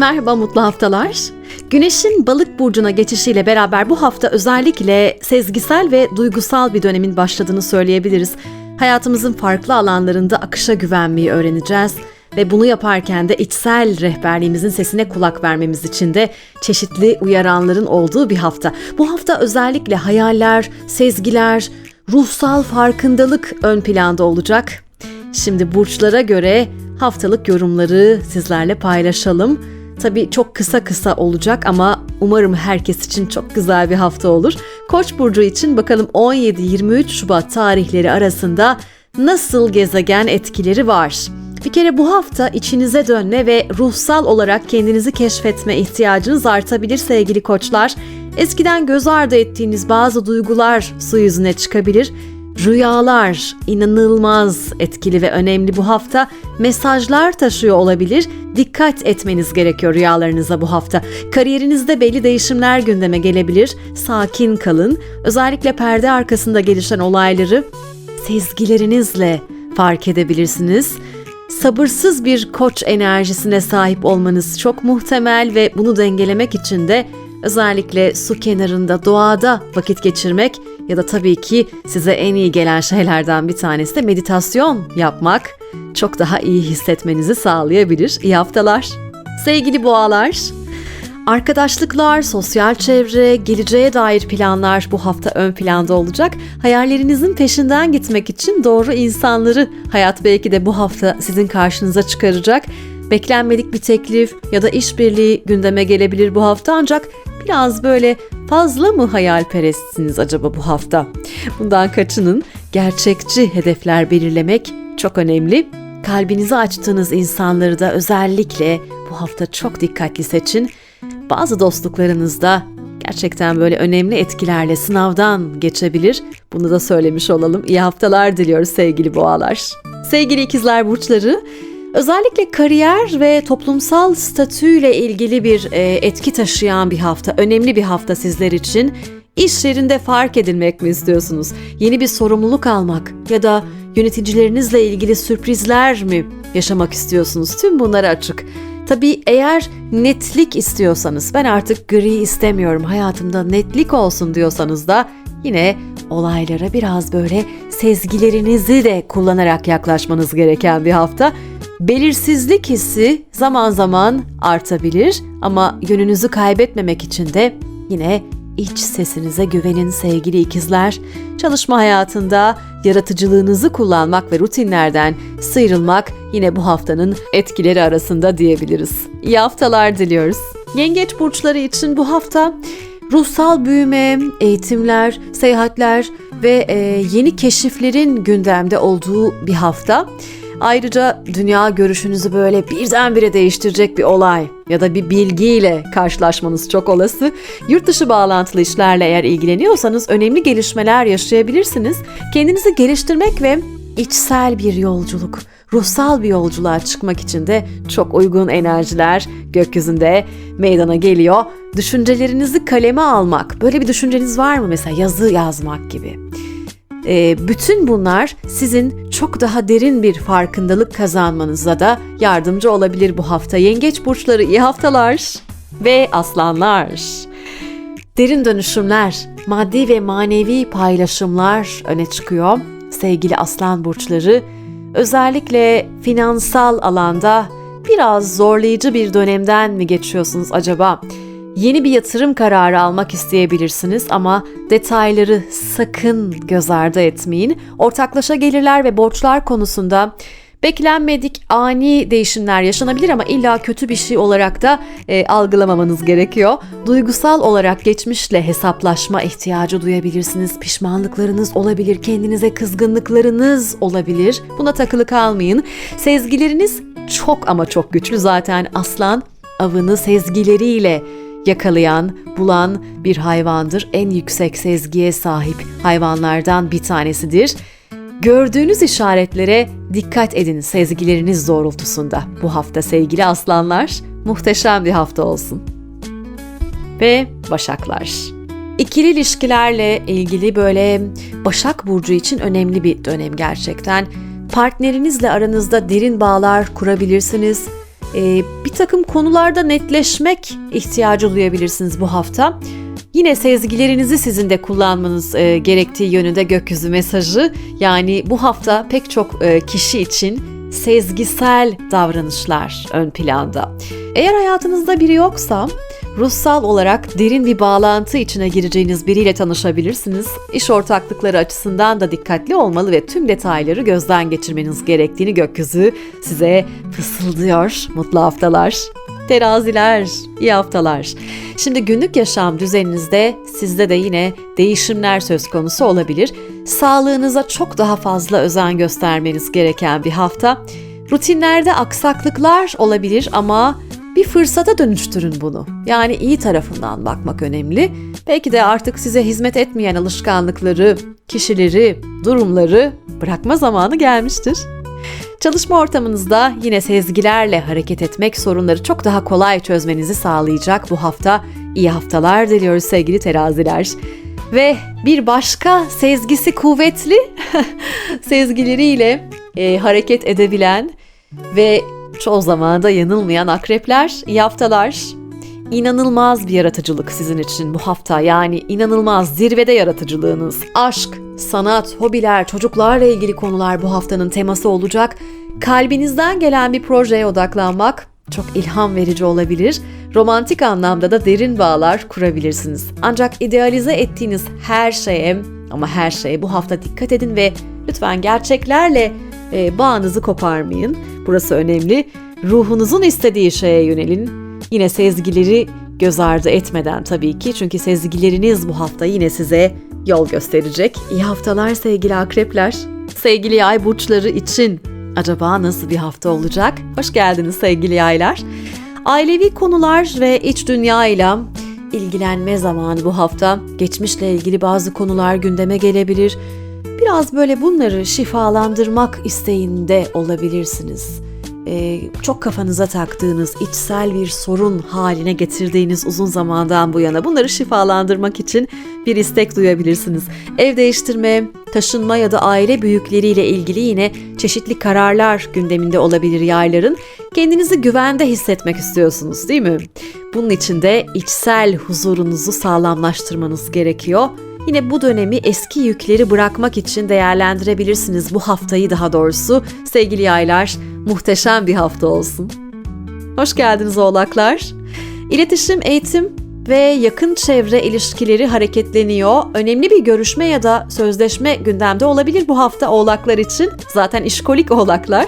Merhaba mutlu haftalar. Güneşin balık burcuna geçişiyle beraber bu hafta özellikle sezgisel ve duygusal bir dönemin başladığını söyleyebiliriz. Hayatımızın farklı alanlarında akışa güvenmeyi öğreneceğiz ve bunu yaparken de içsel rehberliğimizin sesine kulak vermemiz için de çeşitli uyaranların olduğu bir hafta. Bu hafta özellikle hayaller, sezgiler, ruhsal farkındalık ön planda olacak. Şimdi burçlara göre haftalık yorumları sizlerle paylaşalım. Tabii çok kısa kısa olacak ama umarım herkes için çok güzel bir hafta olur. Koç burcu için bakalım 17-23 Şubat tarihleri arasında nasıl gezegen etkileri var? Bir kere bu hafta içinize dönme ve ruhsal olarak kendinizi keşfetme ihtiyacınız artabilir sevgili koçlar. Eskiden göz ardı ettiğiniz bazı duygular su yüzüne çıkabilir. Rüyalar inanılmaz etkili ve önemli bu hafta. Mesajlar taşıyor olabilir. Dikkat etmeniz gerekiyor rüyalarınıza bu hafta. Kariyerinizde belli değişimler gündeme gelebilir. Sakin kalın. Özellikle perde arkasında gelişen olayları sezgilerinizle fark edebilirsiniz. Sabırsız bir koç enerjisine sahip olmanız çok muhtemel ve bunu dengelemek için de özellikle su kenarında, doğada vakit geçirmek ya da tabii ki size en iyi gelen şeylerden bir tanesi de meditasyon yapmak çok daha iyi hissetmenizi sağlayabilir. İyi haftalar. Sevgili boğalar, Arkadaşlıklar, sosyal çevre, geleceğe dair planlar bu hafta ön planda olacak. Hayallerinizin peşinden gitmek için doğru insanları hayat belki de bu hafta sizin karşınıza çıkaracak. Beklenmedik bir teklif ya da işbirliği gündeme gelebilir bu hafta ancak biraz böyle fazla mı hayalperestsiniz acaba bu hafta? Bundan kaçının. Gerçekçi hedefler belirlemek çok önemli. Kalbinizi açtığınız insanları da özellikle bu hafta çok dikkatli seçin. Bazı dostluklarınızda gerçekten böyle önemli etkilerle sınavdan geçebilir. Bunu da söylemiş olalım. İyi haftalar diliyoruz sevgili boğalar. Sevgili ikizler burçları, özellikle kariyer ve toplumsal statüyle ilgili bir e, etki taşıyan bir hafta, önemli bir hafta sizler için. İş yerinde fark edilmek mi istiyorsunuz? Yeni bir sorumluluk almak ya da yöneticilerinizle ilgili sürprizler mi yaşamak istiyorsunuz? Tüm bunlara açık. Tabii eğer netlik istiyorsanız, ben artık gri istemiyorum, hayatımda netlik olsun diyorsanız da yine olaylara biraz böyle sezgilerinizi de kullanarak yaklaşmanız gereken bir hafta. Belirsizlik hissi zaman zaman artabilir ama yönünüzü kaybetmemek için de yine iç sesinize güvenin sevgili ikizler. Çalışma hayatında yaratıcılığınızı kullanmak ve rutinlerden sıyrılmak yine bu haftanın etkileri arasında diyebiliriz. İyi haftalar diliyoruz. Yengeç burçları için bu hafta ruhsal büyüme, eğitimler, seyahatler ve e, yeni keşiflerin gündemde olduğu bir hafta. Ayrıca dünya görüşünüzü böyle birdenbire değiştirecek bir olay ya da bir bilgiyle karşılaşmanız çok olası. Yurt dışı bağlantılı işlerle eğer ilgileniyorsanız önemli gelişmeler yaşayabilirsiniz. Kendinizi geliştirmek ve içsel bir yolculuk, ruhsal bir yolculuğa çıkmak için de çok uygun enerjiler gökyüzünde meydana geliyor. Düşüncelerinizi kaleme almak, böyle bir düşünceniz var mı mesela yazı yazmak gibi. E, bütün bunlar sizin çok daha derin bir farkındalık kazanmanıza da yardımcı olabilir bu hafta. Yengeç burçları iyi haftalar ve aslanlar. Derin dönüşümler, maddi ve manevi paylaşımlar öne çıkıyor. Sevgili aslan burçları, özellikle finansal alanda biraz zorlayıcı bir dönemden mi geçiyorsunuz acaba? Yeni bir yatırım kararı almak isteyebilirsiniz ama detayları sakın göz ardı etmeyin. Ortaklaşa gelirler ve borçlar konusunda beklenmedik ani değişimler yaşanabilir ama illa kötü bir şey olarak da e, algılamamanız gerekiyor. Duygusal olarak geçmişle hesaplaşma ihtiyacı duyabilirsiniz. Pişmanlıklarınız olabilir, kendinize kızgınlıklarınız olabilir. Buna takılı kalmayın. Sezgileriniz çok ama çok güçlü zaten aslan avını sezgileriyle yakalayan, bulan bir hayvandır. En yüksek sezgiye sahip hayvanlardan bir tanesidir. Gördüğünüz işaretlere dikkat edin sezgileriniz doğrultusunda. Bu hafta sevgili aslanlar muhteşem bir hafta olsun. Ve Başaklar. İkili ilişkilerle ilgili böyle Başak Burcu için önemli bir dönem gerçekten. Partnerinizle aranızda derin bağlar kurabilirsiniz. Ee, takım konularda netleşmek ihtiyacı duyabilirsiniz bu hafta. Yine sezgilerinizi sizin de kullanmanız e, gerektiği yönünde gökyüzü mesajı. Yani bu hafta pek çok e, kişi için sezgisel davranışlar ön planda. Eğer hayatınızda biri yoksa ruhsal olarak derin bir bağlantı içine gireceğiniz biriyle tanışabilirsiniz. İş ortaklıkları açısından da dikkatli olmalı ve tüm detayları gözden geçirmeniz gerektiğini gökyüzü size fısıldıyor. Mutlu haftalar. Teraziler, iyi haftalar. Şimdi günlük yaşam düzeninizde sizde de yine değişimler söz konusu olabilir. Sağlığınıza çok daha fazla özen göstermeniz gereken bir hafta. Rutinlerde aksaklıklar olabilir ama bir fırsata dönüştürün bunu. Yani iyi tarafından bakmak önemli. Belki de artık size hizmet etmeyen alışkanlıkları, kişileri, durumları bırakma zamanı gelmiştir. Çalışma ortamınızda yine sezgilerle hareket etmek sorunları çok daha kolay çözmenizi sağlayacak bu hafta. iyi haftalar diliyoruz sevgili teraziler. Ve bir başka sezgisi kuvvetli sezgileriyle e, hareket edebilen ve çoğu zaman da yanılmayan akrepler, iyi haftalar. İnanılmaz bir yaratıcılık sizin için bu hafta. Yani inanılmaz zirvede yaratıcılığınız. Aşk, sanat, hobiler, çocuklarla ilgili konular bu haftanın teması olacak. Kalbinizden gelen bir projeye odaklanmak çok ilham verici olabilir. Romantik anlamda da derin bağlar kurabilirsiniz. Ancak idealize ettiğiniz her şeye ama her şeye bu hafta dikkat edin ve lütfen gerçeklerle e, bağınızı koparmayın. Burası önemli. Ruhunuzun istediği şeye yönelin. Yine sezgileri göz ardı etmeden tabii ki çünkü sezgileriniz bu hafta yine size yol gösterecek. İyi haftalar sevgili akrepler. Sevgili yay burçları için acaba nasıl bir hafta olacak? Hoş geldiniz sevgili yaylar. Ailevi konular ve iç dünyayla ilgilenme zamanı bu hafta. Geçmişle ilgili bazı konular gündeme gelebilir. Biraz böyle bunları şifalandırmak isteğinde olabilirsiniz. Ee, çok kafanıza taktığınız, içsel bir sorun haline getirdiğiniz uzun zamandan bu yana bunları şifalandırmak için bir istek duyabilirsiniz. Ev değiştirme, taşınma ya da aile büyükleriyle ilgili yine çeşitli kararlar gündeminde olabilir yayların. Kendinizi güvende hissetmek istiyorsunuz değil mi? Bunun için de içsel huzurunuzu sağlamlaştırmanız gerekiyor. Yine bu dönemi eski yükleri bırakmak için değerlendirebilirsiniz bu haftayı daha doğrusu. Sevgili yaylar, muhteşem bir hafta olsun. Hoş geldiniz oğlaklar. İletişim, eğitim ve yakın çevre ilişkileri hareketleniyor. Önemli bir görüşme ya da sözleşme gündemde olabilir bu hafta oğlaklar için. Zaten işkolik oğlaklar.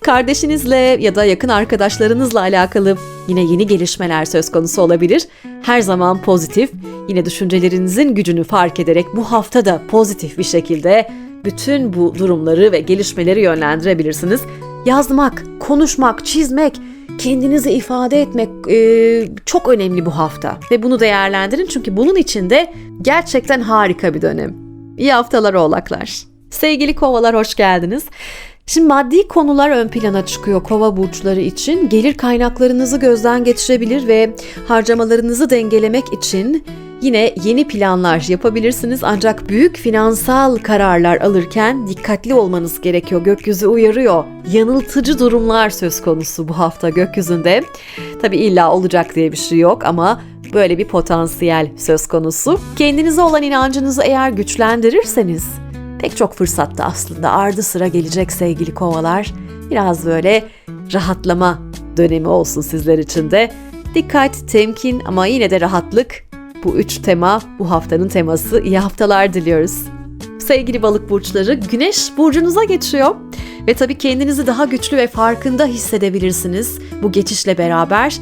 Kardeşinizle ya da yakın arkadaşlarınızla alakalı yine yeni gelişmeler söz konusu olabilir. Her zaman pozitif, yine düşüncelerinizin gücünü fark ederek bu hafta da pozitif bir şekilde bütün bu durumları ve gelişmeleri yönlendirebilirsiniz. Yazmak, konuşmak, çizmek, kendinizi ifade etmek e, çok önemli bu hafta ve bunu değerlendirin çünkü bunun içinde gerçekten harika bir dönem. İyi haftalar oğlaklar. Sevgili kovalar hoş geldiniz. Şimdi maddi konular ön plana çıkıyor kova burçları için. Gelir kaynaklarınızı gözden geçirebilir ve harcamalarınızı dengelemek için yine yeni planlar yapabilirsiniz. Ancak büyük finansal kararlar alırken dikkatli olmanız gerekiyor. Gökyüzü uyarıyor. Yanıltıcı durumlar söz konusu bu hafta gökyüzünde. Tabi illa olacak diye bir şey yok ama böyle bir potansiyel söz konusu. Kendinize olan inancınızı eğer güçlendirirseniz pek çok fırsatta aslında ardı sıra gelecek sevgili kovalar. Biraz böyle rahatlama dönemi olsun sizler için de. Dikkat, temkin ama yine de rahatlık. Bu üç tema bu haftanın teması. İyi haftalar diliyoruz. Sevgili balık burçları, güneş burcunuza geçiyor. Ve tabii kendinizi daha güçlü ve farkında hissedebilirsiniz bu geçişle beraber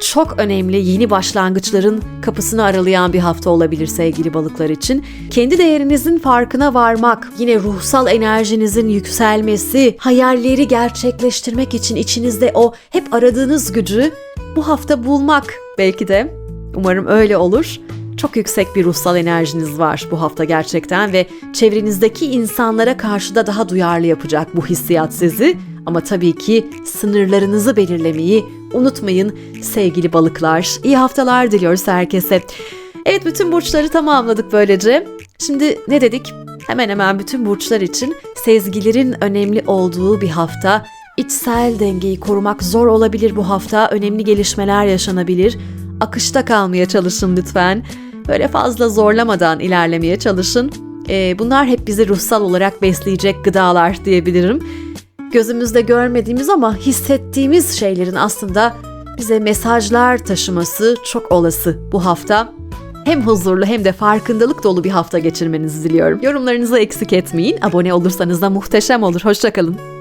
çok önemli yeni başlangıçların kapısını aralayan bir hafta olabilir sevgili balıklar için. Kendi değerinizin farkına varmak, yine ruhsal enerjinizin yükselmesi, hayalleri gerçekleştirmek için içinizde o hep aradığınız gücü bu hafta bulmak belki de. Umarım öyle olur. Çok yüksek bir ruhsal enerjiniz var bu hafta gerçekten ve çevrenizdeki insanlara karşı da daha duyarlı yapacak bu hissiyat sizi. Ama tabii ki sınırlarınızı belirlemeyi unutmayın sevgili balıklar. İyi haftalar diliyoruz herkese. Evet bütün burçları tamamladık böylece. Şimdi ne dedik? Hemen hemen bütün burçlar için sezgilerin önemli olduğu bir hafta İçsel dengeyi korumak zor olabilir bu hafta. Önemli gelişmeler yaşanabilir. Akışta kalmaya çalışın lütfen. Böyle fazla zorlamadan ilerlemeye çalışın. Ee, bunlar hep bizi ruhsal olarak besleyecek gıdalar diyebilirim. Gözümüzde görmediğimiz ama hissettiğimiz şeylerin aslında bize mesajlar taşıması çok olası bu hafta. Hem huzurlu hem de farkındalık dolu bir hafta geçirmenizi diliyorum. Yorumlarınızı eksik etmeyin. Abone olursanız da muhteşem olur. Hoşçakalın.